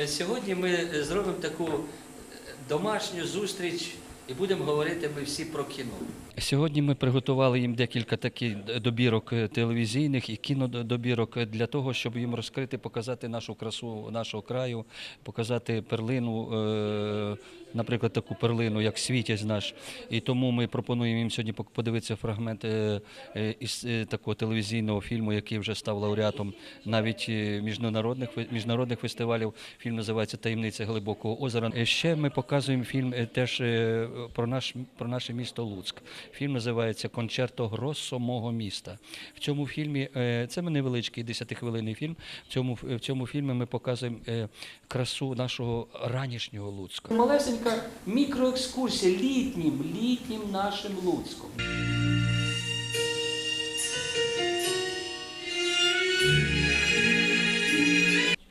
Е, Сьогодні ми е, зробимо таку е, домашню зустріч і будемо говорити ми всі про кіно. Сьогодні ми приготували їм декілька таких добірок е, телевізійних і кінодобірок для того, щоб їм розкрити, показати нашу красу нашого краю, показати перлину, е, наприклад, таку перлину, як світязь наш. І тому ми пропонуємо їм сьогодні подивитися фрагмент е, із такого телевізійного фільму, який вже став лауреатом навіть міжнародних міжнародних фестивалів. Фільм називається Таємниця глибокого озера. Ще ми показуємо фільм теж про наш про наше місто Луцьк. Фільм називається Кончерто Гроссо мого міста. В цьому фільмі е, це невеличкий 10-хвилинний фільм. В цьому в цьому фільмі ми показуємо е, красу нашого ранішнього Луцька. Малесенька мікроекскурсія літнім, літнім нашим Луцьком.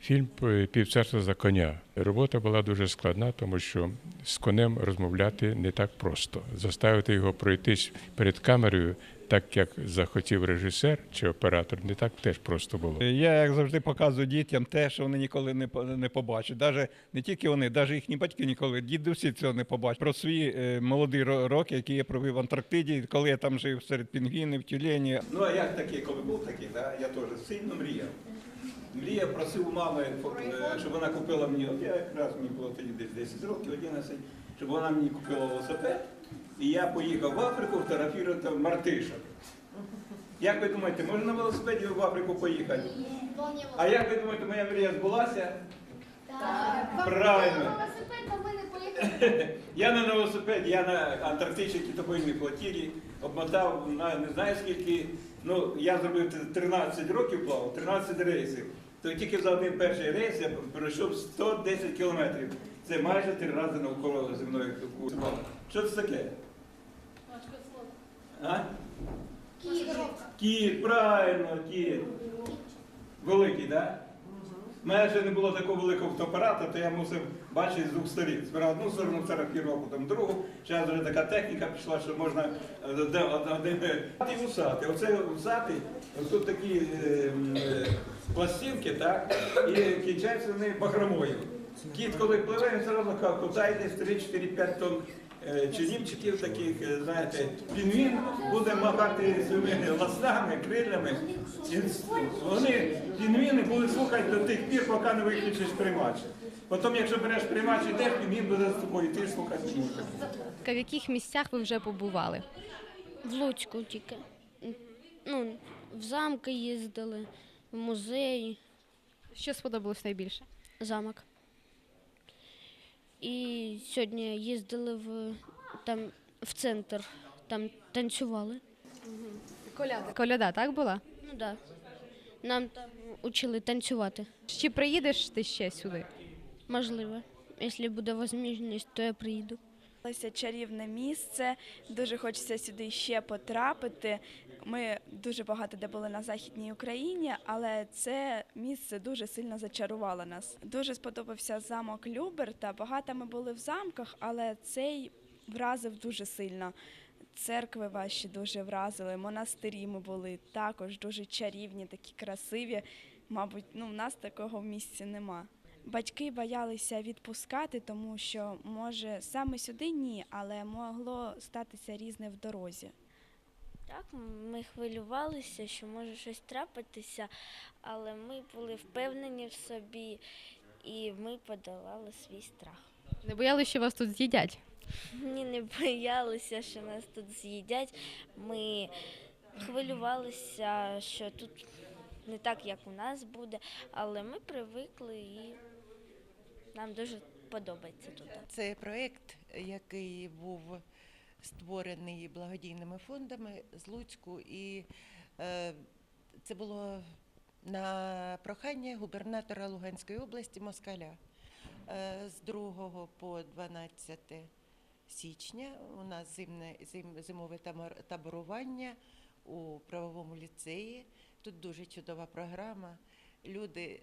Фільм е, Півцарства за коня. Робота була дуже складна, тому що з конем розмовляти не так просто. Заставити його пройтись перед камерою, так як захотів режисер чи оператор, не так теж просто було. Я як завжди показую дітям те, що вони ніколи не по- не побачать. Даже не тільки вони, навіть їхні батьки ніколи, дідусі цього не побачать. Про свої е, молоді ро- роки, які я провів в Антарктиді, коли я там жив серед пінгвінів, тюлені. Ну а як такий, коли був такий, да, я теж сильно мріяв. Мріяв, просив у мами, е, щоб вона купила мені, от я якраз мені було тоді десь 10 років, 11, щоб вона мені купила велосипед. І я поїхав в Африку фотографувати мартишок. Як ви думаєте, можна на велосипеді в Африку поїхати? А як ви думаєте, моя мрія збулася? Правильно. Я на велосипеді, я на антарктичній китобойній флотілі обмотав на не знаю скільки. Ну, я зробив 13 років плавав, 13 рейсів. То тільки за один перший рейс я пройшов 110 кілометрів. Це майже три рази навколо земної кулі. Що це таке? А? Кіт, правильно, кіт. Великий, так? Да? У мене ще не було такого великого фотоапарата, то я мусив бачити з двох сторін. Сперва одну сторону фотографував, потім другу. Зараз вже така техніка пішла, що можна е, де- од- і вусати. Оце вусатий, ось тут такі е, е, пластинки, так, і кінчаються вони бахромою. Кіт, коли пливе, він одразу кутає десь 3-4-5 тонн е, чинівчиків таких, е, знаєте, пінгвін буде махати своїми ластами, крилями. І вони, пінгвіни, будуть слухати до тих пір, поки не виключиш приймач. Потім, якщо береш приймач, йдеш, пінгвін буде з тобою, ти ж слухати музику. В яких місцях ви вже побували? В Луцьку тільки. Ну, в замки їздили, в музеї, Що сподобалось найбільше? замок. І сьогодні їздили в, там, в центр, там танцювали. Коляда. Коляда, так була? Ну так. Да. Нам там учили танцювати. Чи приїдеш ти ще сюди? Можливо. Якщо буде можливість, то я приїду. Це чарівне місце. Дуже хочеться сюди ще потрапити. Ми дуже багато де були на західній Україні, але це місце дуже сильно зачарувало нас. Дуже сподобався замок Люберта. Багато ми були в замках, але цей вразив дуже сильно. Церкви ваші дуже вразили, монастирі ми були також дуже чарівні, такі красиві. Мабуть, ну в нас такого в місці нема. Батьки боялися відпускати, тому що може саме сюди ні, але могло статися різне в дорозі. Так, ми хвилювалися, що може щось трапитися, але ми були впевнені в собі і ми подолали свій страх. Не боялися, що вас тут з'їдять? Ні, не боялися, що нас тут з'їдять. Ми хвилювалися, що тут не так, як у нас буде, але ми привикли і нам дуже подобається тут. Це проєкт, який був створений благодійними фондами з Луцьку, і е, це було на прохання губернатора Луганської області Москаля. Е, з 2 по 12 січня у нас зимне, зим, зимове таборування у правовому ліцеї. Тут дуже чудова програма. Люди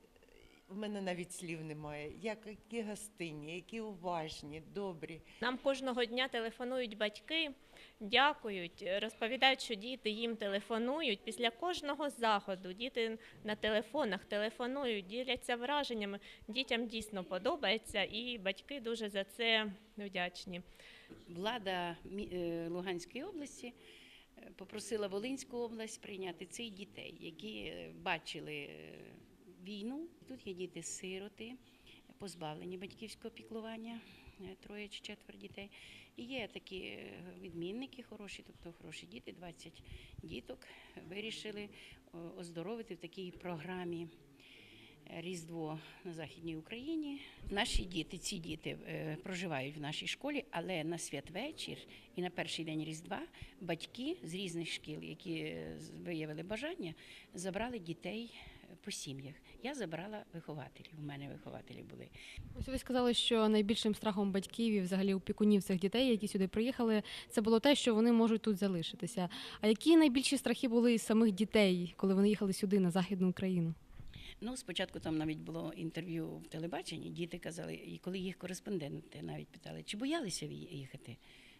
в мене навіть слів немає. Як, які гостинні, які уважні, добрі. Нам кожного дня телефонують батьки, дякують, розповідають, що діти їм телефонують. Після кожного заходу діти на телефонах телефонують, діляться враженнями. Дітям дійсно подобається, і батьки дуже за це вдячні. влада е, Луганської області е, попросила Волинську область прийняти цих дітей, які е, бачили війну. Тут є діти-сироти, позбавлені батьківського піклування, е, троє чи четверо дітей. І є такі е, відмінники хороші, тобто хороші діти, 20 діток вирішили оздоровити в такій програмі. Різдво на Західній Україні. Наші діти, ці діти е, проживають в нашій школі, але на святвечір і на перший день Різдва батьки з різних шкіл, які е, виявили бажання, забрали дітей е, по сім'ях. Я забрала вихователів. У мене вихователі були. Ось ви сказали, що найбільшим страхом батьків і взагалі опікунів цих дітей, які сюди приїхали, це було те, що вони можуть тут залишитися. А які найбільші страхи були самих дітей, коли вони їхали сюди на західну Україну? Ну, спочатку там навіть було інтерв'ю в телебаченні. Діти казали, і коли їх кореспонденти навіть питали, чи боялися їхати.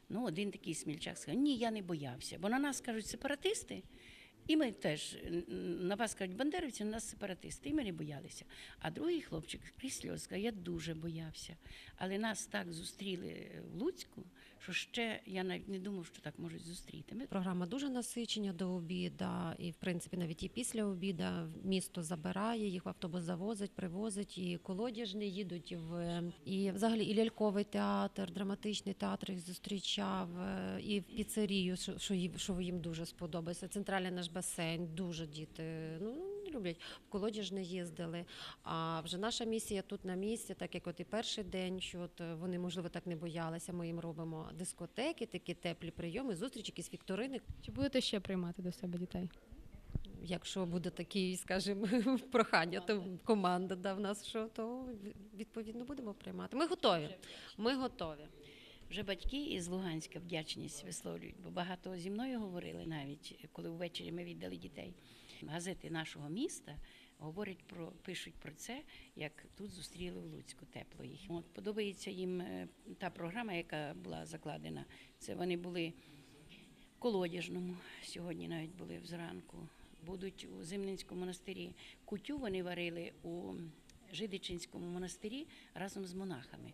Ну, один такий смільчак сказав, ні, я не боявся. Бо на нас кажуть сепаратисти, і ми теж на вас кажуть бандерівці, на нас сепаратисти, і ми не боялися. А другий хлопчик крізь сльози сказав, я дуже боявся. Але нас так зустріли в Луцьку, що ще я навіть не думав, що так можуть зустріти. Ми Програма дуже насичення до обіда, і в принципі навіть і після обіда місто забирає, їх в автобус завозить, привозить, і колодяжні їдуть в і взагалі і ляльковий театр, драматичний театр їх зустрічав, е, і в піцерію, що їм що їм дуже сподобається. Центральний наш басейн, дуже діти ну люблять. В колодяжне їздили. А вже наша місія тут на місці, так як от і перший день, що от е, вони можливо так не боялися. Ми їм робимо дискотеки, такі теплі прийоми, зустрічі, якісь вікторини. Чи будете ще приймати до себе дітей? Якщо буде такі, скажімо, прохання, то команда да, в нас що, то відповідно будемо приймати. Ми готові. Ми готові. Вже батьки із Луганська вдячність висловлюють, бо багато зі мною говорили навіть, коли ввечері ми віддали дітей. Газети нашого міста говорять про пишуть про це, як тут зустріли в Луцьку тепло їх. От подобається їм е, та програма, яка була закладена. Це вони були в колодяжному. Сьогодні навіть були зранку. Будуть у Зимненському монастирі. Кутю вони варили у Жидичинському монастирі разом з монахами.